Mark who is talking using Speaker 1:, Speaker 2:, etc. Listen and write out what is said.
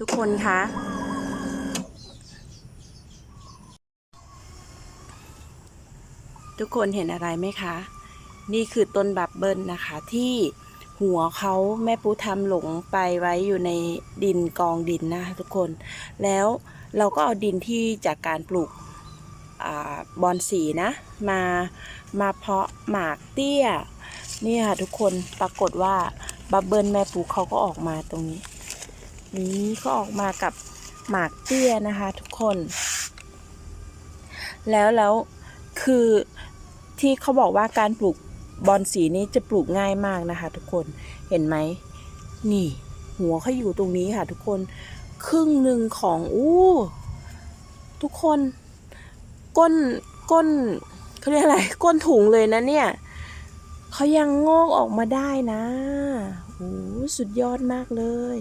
Speaker 1: ทุกคนคะทุกคนเห็นอะไรไหมคะ นี่คือต้นบับเบิลนะคะ ที่หัวเขาแม่ปูทำหลงไปไว้อยู่ในดินกองดินนะทุกคน แล้วเราก็เอาดินที่จากการปลูกอบอนสีนะมามาเพาะหมากเตี้ย นี่ค่ะทุกคนปรากฏว่าบับเบิลแม่ปูเขาก็ออกมาตรงนี้ นี้ก็ออกมากับหมากเตี้ยนะคะทุกคน แล้วแล้วคือที่เขาบอกว่าการปลูกบอนสีนี้จะปลูกง่ายมากนะคะ ทุกคนเห็นไหมนี่ หัวเขาอยู่ตรงนี้ค่ะ ทุกคนครึ่งหนึ่งของอู้ทุกคนก้นก้นเขาเรียกอะไรก้นถุงเลยนะเนี่ยเขายังงอกออกมาได้นะโอ้สุดยอดมากเลย